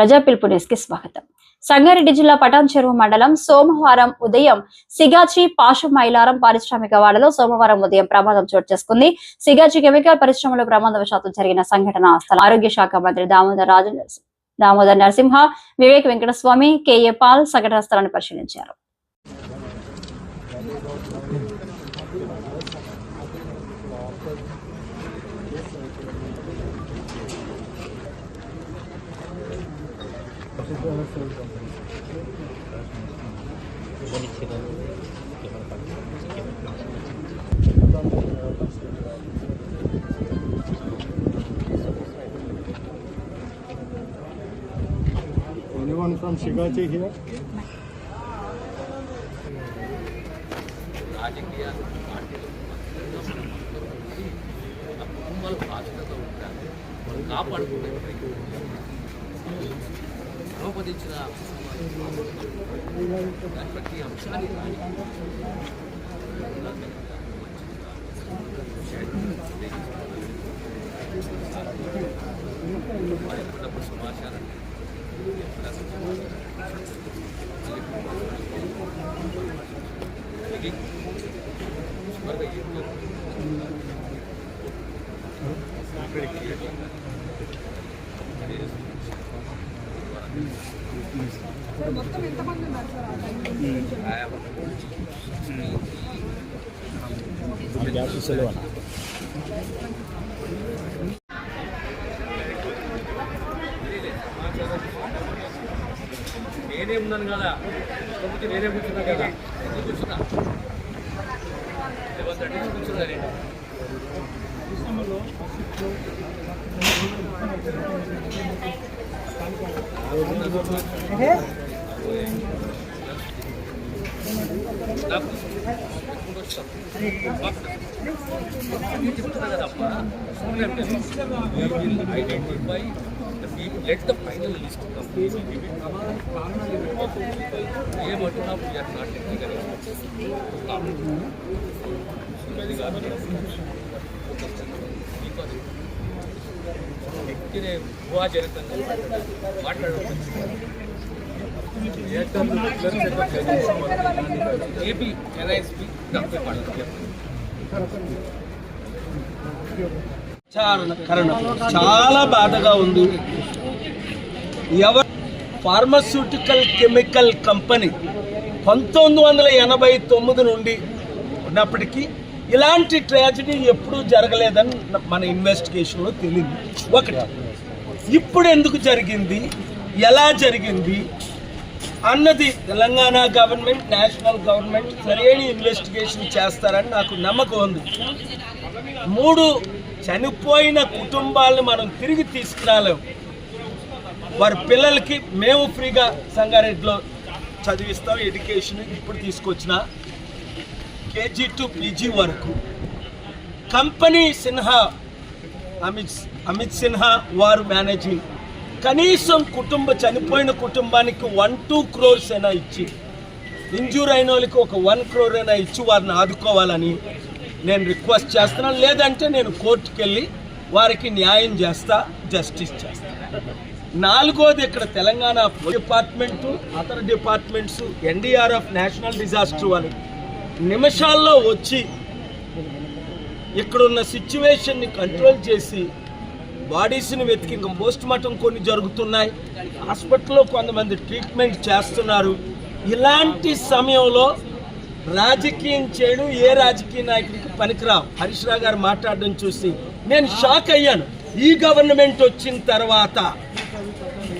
ప్రజా పిలుపు న్యూస్కి స్వాగతం. సంగారెడ్డి జిల్లా పటాన్ చెరువు మండలం సోమవారం ఉదయం సిగాచి పాష మైలారం పారిశ్రామిక వాడలో సోమవారం ఉదయం ప్రమాదం చోటు చేసుకుంది. సిగాచి కెమికల్ పరిశ్రమలో ప్రమాదవశాత్తు జరిగిన సంఘటన స్థలం ఆరోగ్య శాఖ మంత్రి దామోదర్ రాజు దామోదర్ నరసింహ వివేక్ వెంకటస్వామి కేఏ పాల్ సంఘటన స్థలాన్ని పరిశీలించారు. Anyone from Shigachi here? రాజకీయ పార్టీలు ఆ కుటుంబాలు బాధ్యతతో ఉంటారు వాళ్ళు కాపాడుకుంటే ఆమోదించిన ప్రతి అంశాన్ని కానీ వారి ఎప్పటికప్పుడు సమాచారం ఇది నేనే ఉన్నాను కదా లేకపోతే నేనే కూర్చున్నా కదా ఎందుకు కూర్చున్నా కూర్చున్నా నేను చెప్తున్నా కదా identify let the final list వ్యక్తిని ఊహాజనితంగా మాట్లాడడం ఏపీ ఎన్ఐఎస్పీ డాక్టర్ కారణం చాలా బాధగా ఉంది. ఎవరు ఫార్మస్యూటికల్ కెమికల్ కంపెనీ పంతొమ్మిది వందల ఎనభై తొమ్మిది నుండి ఉన్నప్పటికీ ఇలాంటి ట్రాజడీ ఎప్పుడూ జరగలేదని మన ఇన్వెస్టిగేషన్లో తెలియదు ఒకటి ఇప్పుడు ఎందుకు జరిగింది? ఎలా జరిగింది? అన్నది తెలంగాణ గవర్నమెంట్ నేషనల్ గవర్నమెంట్ సరైన ఇన్వెస్టిగేషన్ చేస్తారని నాకు నమ్మకం ఉంది. మూడు చనిపోయిన కుటుంబాలను మనం తిరిగి తీసుకురాలేము వారి పిల్లలకి మేము ఫ్రీగా సంగారెడ్డిలో చదివిస్తాం ఎడ్యుకేషన్ ఇప్పుడు తీసుకొచ్చిన కేజీ టు పీజీ వరకు. కంపెనీ సిన్హా అమిత్ అమిత్ సిన్హా వారు మేనేజింగ్. కనీసం కుటుంబ చనిపోయిన కుటుంబానికి వన్ టూ క్రోర్స్ అయినా ఇచ్చి ఇంజూర్ అయిన వాళ్ళకి ఒక వన్ క్రోర్ అయినా ఇచ్చి వారిని ఆదుకోవాలని నేను రిక్వెస్ట్ చేస్తున్నాను లేదంటే నేను కోర్టుకెళ్ళి వారికి న్యాయం చేస్తా జస్టిస్ చేస్తా. నాలుగోది ఇక్కడ తెలంగాణ డిపార్ట్మెంటు అతర డిపార్ట్మెంట్స్ ఎన్డీఆర్ఎఫ్ నేషనల్ డిజాస్టర్ అని. నిమిషాల్లో వచ్చి ఇక్కడున్న సిచ్యువేషన్ని కంట్రోల్ చేసి బాడీస్ని వెతికి ఇంకా పోస్ట్ మార్టం కొన్ని జరుగుతున్నాయి. హాస్పిటల్లో కొంతమంది ట్రీట్మెంట్ చేస్తున్నారు. ఇలాంటి సమయంలో రాజకీయం చేయడం ఏ రాజకీయ నాయకుడికి పనికిరావు. హరీష్ రావు గారు మాట్లాడడం చూసి నేను షాక్ అయ్యాను. ఈ గవర్నమెంట్ వచ్చిన తర్వాత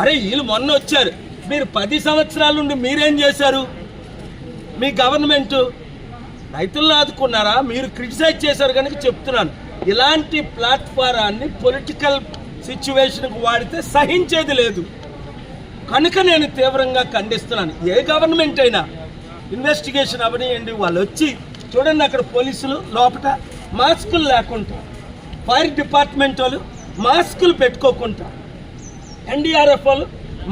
అరే వీళ్ళు మొన్న వచ్చారు. మీరు పది సంవత్సరాల నుండి మీరేం చేశారు? మీ గవర్నమెంట్ రైతులను ఆదుకున్నారా? మీరు క్రిటిసైజ్ చేశారు కనుక చెప్తున్నాను. ఇలాంటి ప్లాట్ఫారాన్ని పొలిటికల్ సిచ్యువేషన్కి వాడితే సహించేది లేదు. కనుక నేను తీవ్రంగా ఖండిస్తున్నాను. ఏ గవర్నమెంట్ అయినా ఇన్వెస్టిగేషన్ అవనియండి వాళ్ళు వచ్చి చూడండి అక్కడ పోలీసులు లోపల మాస్కులు లేకుండా ఫైర్ డిపార్ట్మెంట్ వాళ్ళు మాస్కులు పెట్టుకోకుండా ఎన్డీఆర్ఎఫ్ వాళ్ళు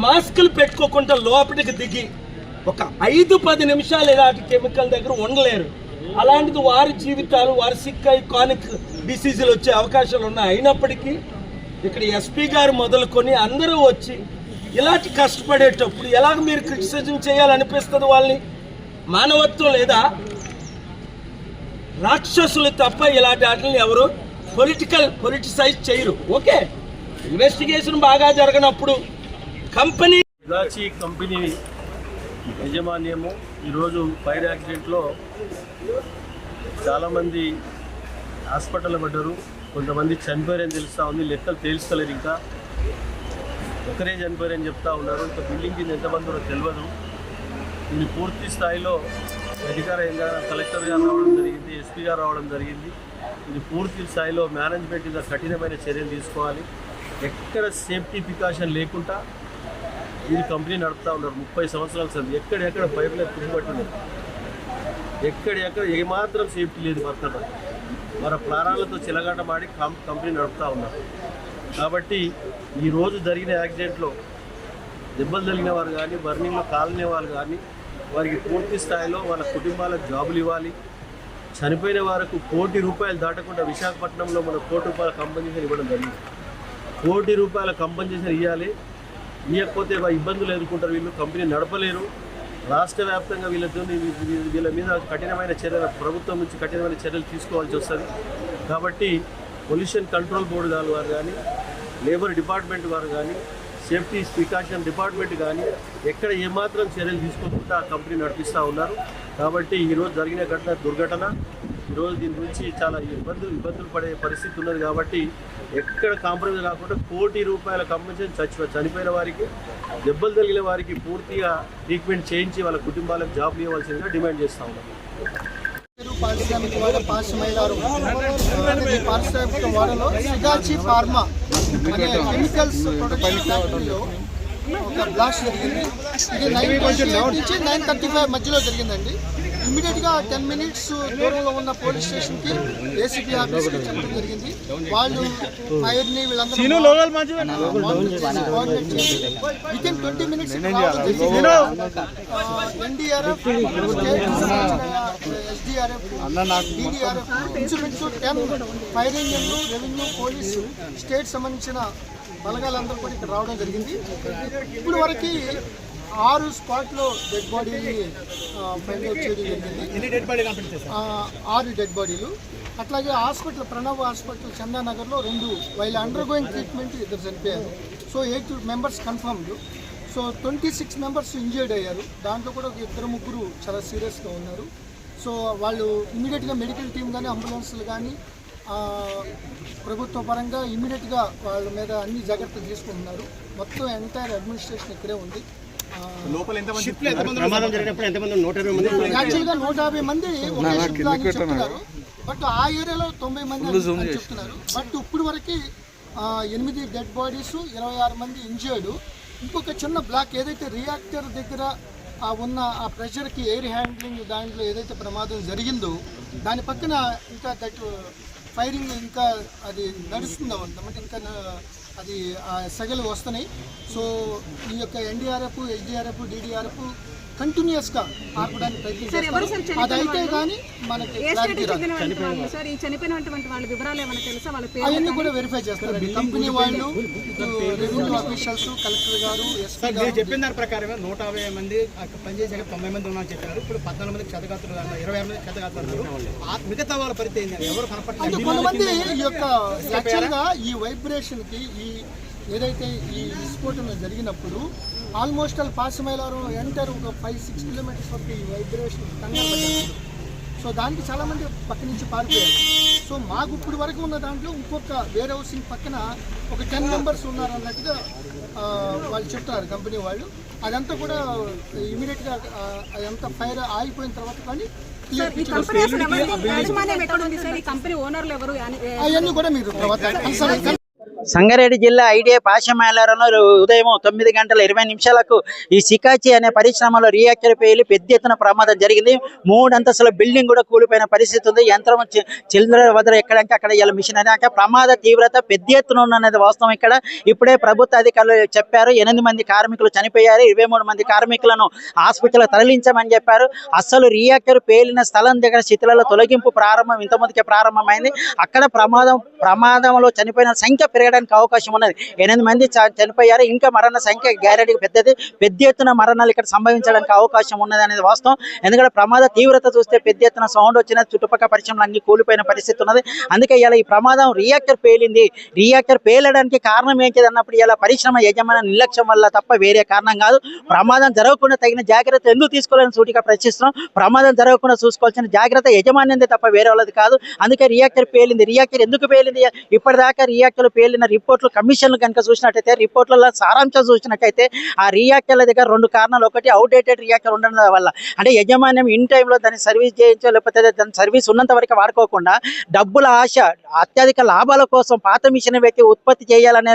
మాస్కులు పెట్టుకోకుండా లోపలికి దిగి ఒక ఐదు పది నిమిషాలు ఇలాంటి కెమికల్ దగ్గర ఉండలేరు. అలాంటిది వారి జీవితాలు వారి సిక్ అయి కానిక్ డిసీజులు వచ్చే అవకాశాలు ఉన్నాయి. అయినప్పటికీ ఇక్కడ ఎస్పీ గారు మొదలుకొని అందరూ వచ్చి ఇలాంటి కష్టపడేటప్పుడు ఎలాగ మీరు క్రిటిసిజం చేయాలనిపిస్తుంది వాళ్ళని? మానవత్వం లేదా? రాక్షసులు తప్ప ఇలాంటి వాటిని ఎవరు పొలిటికల్ పొలిటిసైజ్ చేయరు. ఓకే? ఇన్వెస్టిగేషన్ బాగా జరగనప్పుడు కంపెనీ ఇదాచి కంపెనీ యజమాన్యము ఈరోజు ఫైర్ యాక్సిడెంట్లో చాలామంది హాస్పిటల్ పడ్డారు. కొంతమంది చనిపోయారని తెలుస్తూ ఉంది. లెక్కలు తేల్చలేరు ఇంకా. ఒకరే చనిపోయారని చెప్తా ఉన్నారు. ఇంకా బిల్డింగ్ కింద ఎంతమంది ఉన్నారో తెలియదు దీన్ని పూర్తి స్థాయిలో అధికార కలెక్టర్ గారు రావడం జరిగింది ఎస్పీ గారు రావడం జరిగింది. ఇది పూర్తి స్థాయిలో మేనేజ్మెంట్ మీద కఠినమైన చర్యలు తీసుకోవాలి. ఎక్కడ సేఫ్టీ ప్రికాషన్ లేకుండా ఈ కంపెనీ నడుపుతా ఉన్నారు ముప్పై సంవత్సరాలు సార్ ఎక్కడెక్కడ పైపులే తుడిపట్టున్నారు ఎక్కడెక్కడ ఏమాత్రం సేఫ్టీ లేదు వర్తన మన ప్రాణాలతో చిలగాటమాడి కం కంపెనీ నడుపుతా ఉన్నారు. కాబట్టి ఈరోజు జరిగిన యాక్సిడెంట్లో దెబ్బలు తగిలిన వారు కానీ బర్నింగ్లో కాలనే వాళ్ళు కానీ వారికి పూర్తి స్థాయిలో వాళ్ళ కుటుంబాలకు జాబులు ఇవ్వాలి. చనిపోయిన వారికి కోటి రూపాయలు దాటకుండా విశాఖపట్నంలో మన కోటి రూపాయల కంపెనీషన్ ఇవ్వడం జరిగింది. కోటి రూపాయల కంపెన్సేషన్ ఇవ్వాలి ఇవ్వకపోతే వా- ఇబ్బందులు ఎదుర్కొంటారు వీళ్ళు. కంపెనీ నడపలేరు. రాష్ట్ర వ్యాప్తంగా వీళ్ళతో వీళ్ళ మీద కఠినమైన చర్యలు ప్రభుత్వం నుంచి కఠినమైన చర్యలు తీసుకోవాల్సి వస్తుంది. కాబట్టి పొల్యూషన్ కంట్రోల్ బోర్డు గారు వారు కానీ లేబర్ డిపార్ట్మెంట్ వారు కానీ సేఫ్టీ ప్రికాషన్ డిపార్ట్మెంట్ కానీ ఎక్కడ ఏమాత్రం చర్యలు తీసుకోకుండా ఆ కంపెనీ నడిపిస్తూ ఉన్నారు. కాబట్టి ఈరోజు జరిగిన ఘటన దుర్ఘటన ఈరోజు దీని గురించి చాలా ఇబ్బందులు ఇబ్బందులు పడే పరిస్థితి ఉన్నది కాబట్టి ఎక్కడ కాంప్రమైజ్ కాకుండా కోటి రూపాయల కంపెన్సేషన్ చచ్చి చనిపోయిన వారికి దెబ్బలు తగిలిన వారికి పూర్తిగా ట్రీట్మెంట్ చేయించి వాళ్ళ కుటుంబాలకు జాబ్లు ఇవ్వాల్సిందిగా డిమాండ్ చేస్తూ ఉన్నాం. పారిశ్రామిక వాడ పాశ్చమైలారు పారిశ్రామిక వాడలో సిగాచి ఫార్మా అనే కెమికల్స్ ఫ్యాక్టరీలో ఒక బ్లాస్ట్ జరిగింది ఇది నైన్ నుంచి నైన్ థర్టీ ఫైవ్ మధ్యలో జరిగిందండి. ఇమీడియట్గా టెన్ మినిట్స్ దూరంలో ఉన్న పోలీస్ స్టేషన్కి ఏసీపీ ఆఫీస్కి చెప్పడం జరిగింది. వాళ్ళు ఫైర్ని వీళ్ళందరూ with in twenty minutes NDRF SDRF DDRF ఇంచుమించు టెన్ ఫైర్ ఇంజన్లు రెవెన్యూ పోలీసు స్టేట్ సంబంధించిన బలగాలందరూ కూడా ఇక్కడ రావడం జరిగింది. ఇప్పుడు వరకు ఆరు స్పాట్లో డెడ్ బాడీని ఫైండ్ అవుట్ చేయడం జరిగింది. ఆరు డెడ్ బాడీలు అట్లాగే హాస్పిటల్ ప్రణవ్ హాస్పిటల్ చందానగర్లో రెండు వైల్ అండర్ గోయింగ్ ట్రీట్మెంట్ ఇద్దరు చనిపోయారు. So eight members confirmed so twenty six members injured అయ్యారు. దాంట్లో కూడా ఒక ఇద్దరు ముగ్గురు చాలా సీరియస్గా ఉన్నారు. సో వాళ్ళు ఇమీడియట్గా మెడికల్ టీం కానీ అంబులెన్స్లు కానీ ప్రభుత్వ పరంగా ఇమీడియట్గా వాళ్ళ మీద అన్ని జాగ్రత్తలు తీసుకుంటున్నారు. మొత్తం ఎంటైర్ అడ్మినిస్ట్రేషన్ ఇక్కడే ఉంది. ఆ, ప్రమాదం జరిగినప్పుడు ఎంతమంది? నూట ఇరవై మంది యాక్చువల్గా నూట యాభై మంది చెప్తున్నారు. బట్ ఆ ఏరియాలో తొంభై మంది చెప్తున్నారు. బట్ ఇప్పుడు వరకు ఎనిమిది డెడ్ బాడీస్ ఇరవై ఆరు మంది ఇంజర్డ్ ఇంకొక చిన్న బ్లాక్ ఏదైతే రియాక్టర్ దగ్గర ఆ ఉన్న ఆ ప్రెషర్కి ఎయిర్ హ్యాండ్లింగ్ దాంట్లో ఏదైతే ప్రమాదం జరిగిందో దాని పక్కన ఇంకా దట్ ఫైరింగ్ ఇంకా అది నడుస్తుందా అంటే ఇంకా అది ఆ సెగలు వస్తున్నాయి. సో ఈ యొక్క ఎన్డీఆర్ఎఫ్ ఎస్డీఆర్ఎఫ్ డిడిఆర్ఎఫ్ కంటిన్యూస్గా ఆర్పడానికి ప్రయత్నిస్తారు అది అయితే కానీ మనకి అవన్నీ కూడా వెరిఫై చేస్తారండి కంపెనీ వాళ్ళు రెవెన్యూ ఆఫీషియల్స్ కలెక్టర్ గారు గారు. చెప్పిన దాని ప్రకారమే నూట యాభై మంది అక్కడ పనిచేసాక తొంభై మంది ఉన్నారని చెప్పారు. ఇప్పుడు పద్నాలుగు మంది క్షతగాత్రులు అన్నారు. ఇరవై ఆరు మంది క్షతగాత్రులు ఆ మిగతా వాళ్ళ పరిస్థితి ఎవరు కనపడలేదు కొంతమంది ఈ యొక్క యాక్చువల్గా ఈ వైబ్రేషన్కి ఈ ఏదైతే ఈ విస్ఫోటన జరిగినప్పుడు ఆల్మోస్ట్ ఆల్ పాసమైలారు ఎంటర్ ఒక ఫైవ్ సిక్స్ కిలోమీటర్స్ వరకు ఈ వైబ్రేషన్ సో దానికి చాలా మంది పక్క నుంచి పారిపోయారు సో మాకు ఇప్పుడు వరకు ఉన్న దాంట్లో ఇంకొక వేర్ హౌసింగ్ పక్కన ఒక టెన్ మెంబర్స్ ఉన్నారు అన్నట్టుగా వాళ్ళు చెప్తున్నారు కంపెనీ వాళ్ళు. అదంతా కూడా ఇమీడియట్గా అదంతా ఫైర్ ఆగిపోయిన తర్వాత కానీ అవన్నీ కూడా మీరు సంగారెడ్డి జిల్లా ఐడియా పాశమేళారంలో ఉదయం తొమ్మిది గంటల ఇరవై నిమిషాలకు ఈ సికాచి అనే పరిశ్రమలో రియాక్టర్ పేలి పెద్ద ఎత్తున ప్రమాదం జరిగింది. మూడు అంతస్తుల బిల్డింగ్ కూడా కూలిపోయిన పరిస్థితి ఉంది. యంత్రం చి- చిల్లర వదర ఎక్కడంటే అక్కడ ఇలా మిషన్ అనేక ప్రమాద తీవ్రత పెద్ద ఎత్తున ఉన్నది వాస్తవం ఇక్కడ. ఇప్పుడే ప్రభుత్వ అధికారులు చెప్పారు ఎనిమిది మంది కార్మికులు చనిపోయారు ఇరవై మూడు మంది కార్మికులను హాస్పిటల్ తరలించమని చెప్పారు. అసలు రియాక్టర్ పేలిన స్థలం దగ్గర స్థితులలో తొలగింపు ప్రారంభం ఇంతమందికే ప్రారంభమైంది. అక్కడ ప్రమాదం ప్రమాదంలో చనిపోయిన సంఖ్య పెరగడం పెరగడానికి అవకాశం ఉన్నది. ఎనిమిది మంది చనిపోయారు. ఇంకా మరణ సంఖ్య గ్యారెంటీ పెద్దది. పెద్ద ఎత్తున మరణాలు ఇక్కడ సంభవించడానికి అవకాశం ఉన్నది అనేది వాస్తవం. ఎందుకంటే ప్రమాద తీవ్రత చూస్తే పెద్ద ఎత్తున సౌండ్ వచ్చిన చుట్టుపక్కల పరిశ్రమలు అన్ని కూలిపోయిన పరిస్థితి ఉన్నది. అందుకే ఇలా ఈ ప్రమాదం రియాక్టర్ పేలింది. రియాక్టర్ పేలడానికి కారణం ఏంటిది అన్నప్పుడు ఇలా పరిశ్రమ యజమాని నిర్లక్ష్యం వల్ల తప్ప వేరే కారణం కాదు. ప్రమాదం జరగకుండా తగిన జాగ్రత్త ఎందుకు తీసుకోవాలని సూటిగా ప్రశ్నిస్తున్నాం. ప్రమాదం జరగకుండా చూసుకోవాల్సిన జాగ్రత్త యజమానిందే తప్ప వేరే వాళ్ళది కాదు. అందుకే రియాక్టర్ పేలింది. రియాక్టర్ ఎందుకు పేలింది? ఇప్పటిదాకా రియాక్టర్లు పేలిన రిపోర్ట్లు కమిషన్లు కనుక చూసినట్టయితే రిపోర్ట్లలో సారాంశం చూసినట్టయితే ఆ రియాక్టర్ల దగ్గర రెండు కారణాలు. ఒకటి అవుడేటెడ్ రియాక్టర్ ఉండడం వల్ల. అంటే యజమాన్యం ఇన్ టైంలో దాన్ని సర్వీస్ చేయించో లేకపోతే దాని సర్వీస్ ఉన్నంత వరకు వాడుకోకుండా డబ్బుల ఆశ అత్యధిక లాభాల కోసం పాత మిషన్ పెట్టి ఉత్పత్తి చేయాలనే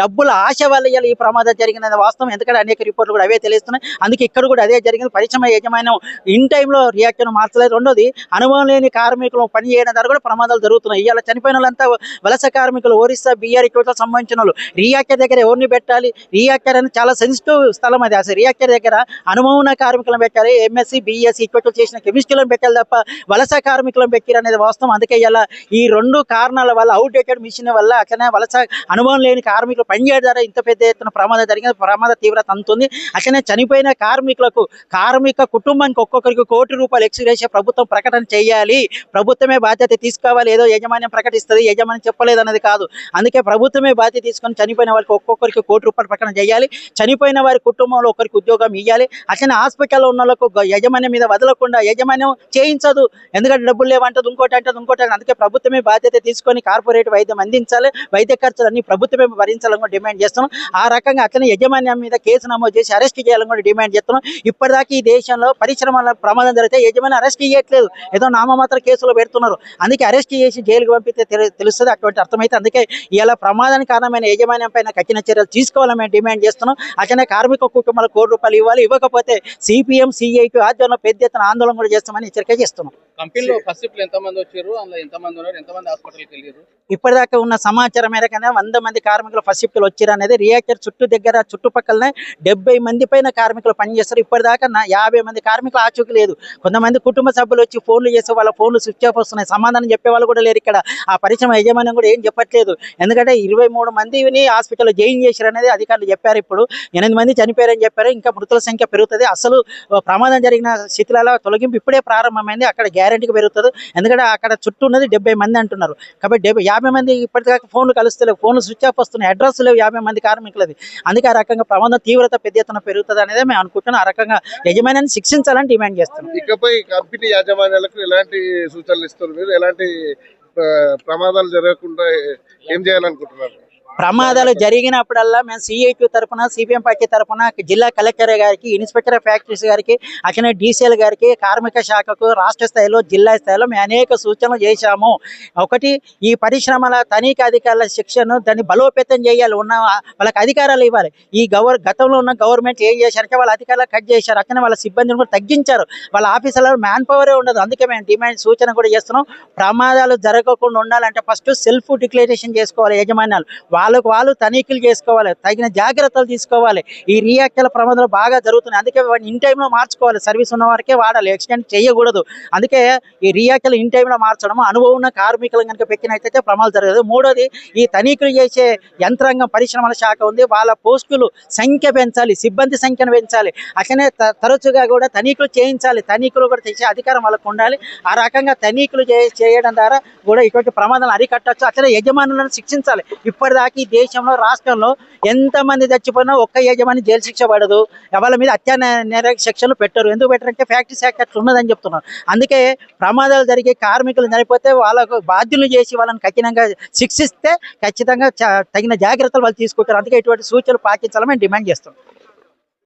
డబ్బుల ఆశ వల్ల ఈ ప్రమాదం జరిగిందనే వాస్తవం ఎందుకంటే అనేక రిపోర్ట్లు కూడా అవే తెలుస్తున్నాయి. అందుకే ఇక్కడ కూడా అదే జరిగింది. పరిశ్రమ యజమాన్యం ఇన్ టైంలో రియాక్టర్ మార్చలేదు. రెండోది అనుభవం లేని కార్మికులు పని చేయడం ద్వారా కూడా ప్రమాదాలు జరుగుతున్నాయి. ఇవాళ చనిపోయిన వాళ్ళంతా వలస కార్మికులు ఒరిస్సా బీఆర్ ఇటువంటి సంబంధించిన వాళ్ళు. రియాక్టర్ దగ్గర ఎవరిని పెట్టాలి? రియాక్టర్ అని చాలా సెన్సిటివ్ స్థలం అది. అసలు రియాక్టర్ దగ్గర అనుభవం ఉన్న కార్మికులను పెట్టాలి. ఎంఎస్సి బిఎస్సి ఇటువంటి చేసిన కెమిస్ట్రీలను పెట్టాలి తప్ప వలస కార్మికులను పెట్టారు అనేది వాస్తవం. అందుకే ఇలా ఈ రెండు కారణాల వల్ల అవుట్డేటెడ్ మిషన్ వల్ల అట్లనే వలస అనుభవం లేని కార్మికులు పనిచేయడం ద్వారా ఇంత పెద్ద ఎత్తున ప్రమాదం జరిగింది. ప్రమాద తీవ్రత అంతుంది అట్లనే చనిపోయిన కార్మికులకు కార్మిక కుటుంబానికి ఒక్కొక్కరికి కోటి రూపాయలు ఎక్స్గ్రేషియా ప్రభుత్వం ప్రకటన చేయాలి. ప్రభుత్వమే బాధ్యత తీసుకోవాలి. ఏదో యజమాన్యం ప్రకటిస్తుంది యజమాని చెప్పలేదు అన్నది కాదు. అందుకే ప్రభుత్వమే బాధ్యత తీసుకొని చనిపోయిన వారికి ఒక్కొక్కరికి కోటి రూపాయలు ప్రకటన చేయాలి. చనిపోయిన వారి కుటుంబంలో ఒకరికి ఉద్యోగం ఇవ్వాలి అట్లనే హాస్పిటల్లో ఉన్న వాళ్ళకు యజమాన్యం మీద వదలకుండా యజమాన్యం చేయించదు. ఎందుకంటే డబ్బులు లేవంటది ఇంకోటి అంటది ఇంకోటి అందుకే ప్రభుత్వమే బాధ్యత తీసుకొని కార్పొరేట్ వైద్యం అందించాలి. వైద్య ఖర్చులు అన్ని ప్రభుత్వమే భరించాలని కూడా డిమాండ్ చేస్తున్నాం. ఆ రకంగా అట్లనే యజమాన్యం మీద కేసు నమోదు చేసి అరెస్ట్ చేయాలని కూడా డిమాండ్ చేస్తున్నాం. ఇప్పటిదాకా ఈ దేశంలో పరిశ్రమల ప్రమాదం జరిగితే యజమాని అరెస్ట్ చేయట్లేదు. ఏదో నామమాత్ర కేసులో పెడుతున్నారు. అందుకే అరెస్ట్ చేసి జైలుకు పంపితే తెలు- తెలుస్తుంది అటువంటి అర్థమైతే. అందుకే ఇలా ప్రమాదానికి కారణమైన యజమాన్యం పైన కఠిన చర్యలు తీసుకోవాలని మేము డిమాండ్ చేస్తున్నాం. అట్లనే కార్మిక కుటుంబాలకు కోటి రూపాయలు ఇవ్వాలి. ఇవ్వకపోతే సిపిఎం సిఐటి ఆధ్వర్యంలో పెద్ద ఎత్తున ఆందోళన కూడా చేస్తామని హెచ్చరిక చేస్తున్నాం. కంపెనీలో ఫస్ట్ ఇప్పుడు వచ్చారు? అందులో ఉన్నారు? ఎంత మంది హాస్పిటల్కి వెళ్ళారు? ఇప్పటిదాకా ఉన్న సమాచారం మేరకనే వంద మంది కార్మికులు ఫస్ట్ షిఫ్ట్లు వచ్చారు అనేది రియాక్టర్ చుట్టూ దగ్గర చుట్టుపక్కలనే డెబ్బై మంది పైన కార్మికులు పనిచేస్తారు. ఇప్పటిదాకా నా యాభై మంది కార్మికులు ఆచూకీ లేదు. కొంతమంది కుటుంబ సభ్యులు వచ్చి ఫోన్లు చేస్తే వాళ్ళ ఫోన్లు స్విచ్ ఆఫ్ వస్తున్నాయి. సమాధానం చెప్పే వాళ్ళు కూడా లేరు ఇక్కడ. ఆ పరిశ్రమ యజమాన్యం కూడా ఏం చెప్పట్లేదు. ఎందుకంటే ఇరవై మూడు మందిని హాస్పిటల్లో జాయిన్ చేశారు అనేది అధికారులు చెప్పారు ఇప్పుడు. ఎనిమిది మంది చనిపోయారని చెప్పారు. ఇంకా మృతుల సంఖ్య పెరుగుతుంది. అసలు ప్రమాదం జరిగిన స్థితిలో తొలగింపు ఇప్పుడే ప్రారంభమైంది. అక్కడ గ్యారెంటీగా పెరుగుతుంది. ఎందుకంటే అక్కడ చుట్టూ ఉన్నది డెబ్బై మంది అంటున్నారు. కాబట్టి డెబ్బై యాభై మంది ఇప్పటిదాకా ఫోన్లు కలుస్తలేవు. ఫోన్లు స్విచ్ ఆఫ్ వస్తున్నాయి. అడ్రస్ లేవు యాభై మంది కార్మికులది. అందుకే ఆ రకంగా ప్రమాదం తీవ్రత పెద్ద ఎత్తున పెరుగుతుంది అనేది మేము అనుకుంటున్నాం. ఆ రకంగా యజమాని శిక్షించాలని డిమాండ్ చేస్తున్నాం. ఇకపై కంపెనీ యాజమాన్యాలకు ఎలాంటి సూచనలు ఇస్తున్నారు ఎలాంటి ప్రమాదాలు జరగకుండా ఏం చేయాలనుకుంటున్నారు? ప్రమాదాలు జరిగినప్పుడల్లా మేము సిఐటి తరపున సిపిఎం పార్టీ తరపున జిల్లా కలెక్టర్ గారికి ఇన్స్పెక్టర్ ఆఫ్ ఫ్యాక్టరీస్ గారికి అట్లనే డీసీఎల్ గారికి కార్మిక శాఖకు రాష్ట్ర స్థాయిలో జిల్లా స్థాయిలో మేము అనేక సూచనలు చేశాము. ఒకటి ఈ పరిశ్రమల తనిఖీ అధికారుల శిక్షను దాన్ని బలోపేతం చేయాలి. ఉన్న వాళ్ళకి అధికారాలు ఇవ్వాలి. ఈ గవర్ గతంలో ఉన్న గవర్నమెంట్ ఏం చేశారంటే వాళ్ళ అధికారులు కట్ చేశారు. అట్లనే వాళ్ళ సిబ్బందిని కూడా తగ్గించారు. వాళ్ళ ఆఫీసులో మ్యాన్ పవరే ఉండదు. అందుకే మేము డిమాండ్ సూచన కూడా చేస్తున్నాం. ప్రమాదాలు జరగకుండా ఉండాలంటే ఫస్ట్ సెల్ఫ్ డిక్లరేషన్ చేసుకోవాలి యజమాన్యాలు. వాళ్ళకు వాళ్ళు తనిఖీలు చేసుకోవాలి తగిన జాగ్రత్తలు తీసుకోవాలి. ఈ రియాక్టర్ల ప్రమాదాలు బాగా జరుగుతున్నాయి. అందుకే వాడిని ఇన్ టైంలో మార్చుకోవాలి. సర్వీస్ ఉన్న వారికే వాడాలి. ఎక్స్టెండ్ చేయకూడదు. అందుకే ఈ రియాక్టర్లు ఇన్ టైంలో మార్చడం అనుభవం ఉన్న కార్మికులు కనుక పెట్టినట్టయితే ప్రమాదాలు జరగదు. మూడోది ఈ తనిఖీలు చేసే యంత్రాంగం పరిశ్రమల శాఖ ఉంది. వాళ్ళ పోస్టులు సంఖ్య పెంచాలి సిబ్బంది సంఖ్యను పెంచాలి. అట్లనే తరచుగా కూడా తనిఖీలు చేయించాలి. తనిఖీలు కూడా చేసే అధికారం వాళ్ళకు ఉండాలి. ఆ రకంగా తనిఖీలు చేయడం ద్వారా కూడా ఇటువంటి ప్రమాదాలు అరికట్టచ్చు. అట్లనే యజమానులను శిక్షించాలి. ఇప్పటిదాకా ఈ దేశంలో రాష్ట్రంలో ఎంతమంది చచ్చిపోయినా ఒక్క యజమాని జైలు శిక్ష పడదు. వాళ్ళ మీద అత్యాచార శిక్షలు పెట్టరు. ఎందుకు పెట్టారంటే ఫ్యాక్టరీ శాఖ అట్లా ఉన్నదని చెప్తున్నారు. అందుకే ప్రమాదాలు జరిగే కార్మికులు చనిపోతే వాళ్ళకు బాధ్యులు చేసి వాళ్ళని కఠినంగా శిక్షిస్తే ఖచ్చితంగా తగిన జాగ్రత్తలు వాళ్ళు తీసుకుంటారు. అందుకే ఇటువంటి సూచనలు పాటించాలని డిమాండ్ చేస్తున్నాం.